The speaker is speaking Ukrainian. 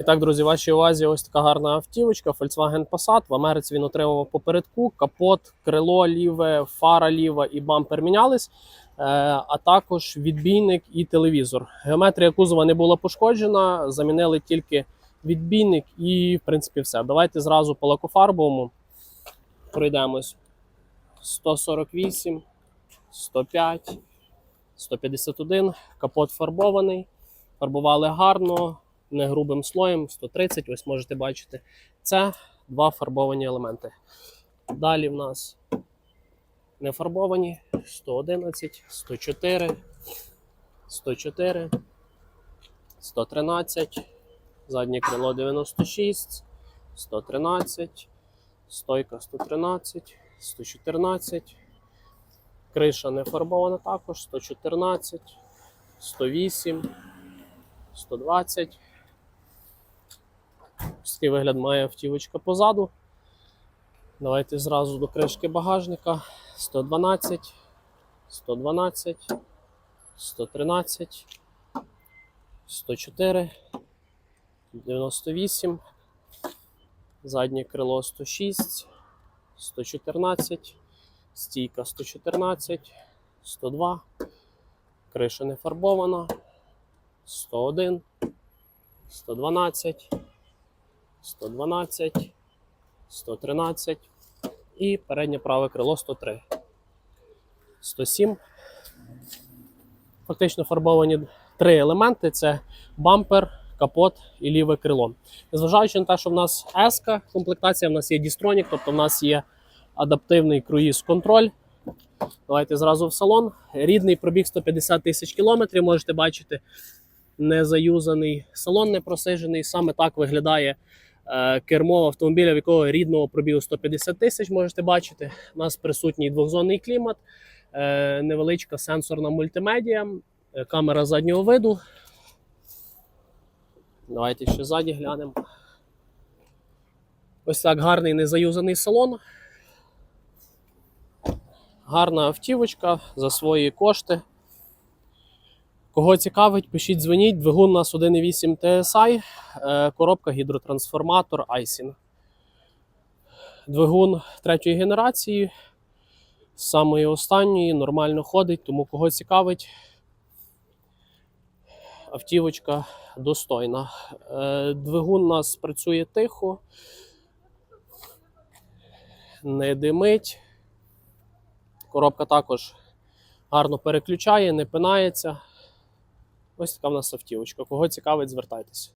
І так, друзі, вашій увазі ось така гарна автівочка Volkswagen Passat. В Америці він отримав попередку, капот, крило ліве, фара ліва і бампер мінялись, е, а також відбійник і телевізор. Геометрія кузова не була пошкоджена, замінили тільки відбійник і, в принципі, все. Давайте зразу по лакофарбовому пройдемось. 148, 105, 151, капот фарбований. Фарбували гарно, не грубим слоєм, 130, ось можете бачити. Це два фарбовані елементи. Далі в нас не фарбовані 111, 104, 104, 113, заднє крило 96, 113, стойка 113, 114, криша не фарбована також 114, 108, 120. Такий вигляд має автівочка позаду. Давайте зразу до кришки багажника. 112, 112, 113, 104, 98, заднє крило 106, 114, стійка 114, 102, криша не фарбована, 101, 112, 112, 113 і переднє праве крило 103. 107. Фактично фарбовані три елементи: це бампер, капот і ліве крило. Незважаючи на те, що в нас S, комплектація, в нас є Distronic, тобто в нас є адаптивний круїз-контроль. Давайте зразу в салон. Рідний пробіг 150 тисяч кілометрів. Можете бачити незаюзаний салон, не просижений. Саме так виглядає кермо автомобіля, в якого рідного пробігу 150 тисяч. Можете бачити. У нас присутній двохзонний клімат, е, невеличка сенсорна мультимедіа, е, камера заднього виду. Давайте ще ззаді глянемо. Ось так гарний незаюзаний салон. Гарна автівочка за свої кошти. Кого цікавить, пишіть, дзвоніть. Двигун у нас 1.8 TSI, е, коробка гідротрансформатор Айсін. Двигун третьої генерації, самої останньої, нормально ходить, тому кого цікавить, автівочка достойна. Е, Двигун у нас працює тихо, не димить. Коробка також гарно переключає, не пинається. Ось така в нас автівочка. Кого цікавить, звертайтеся.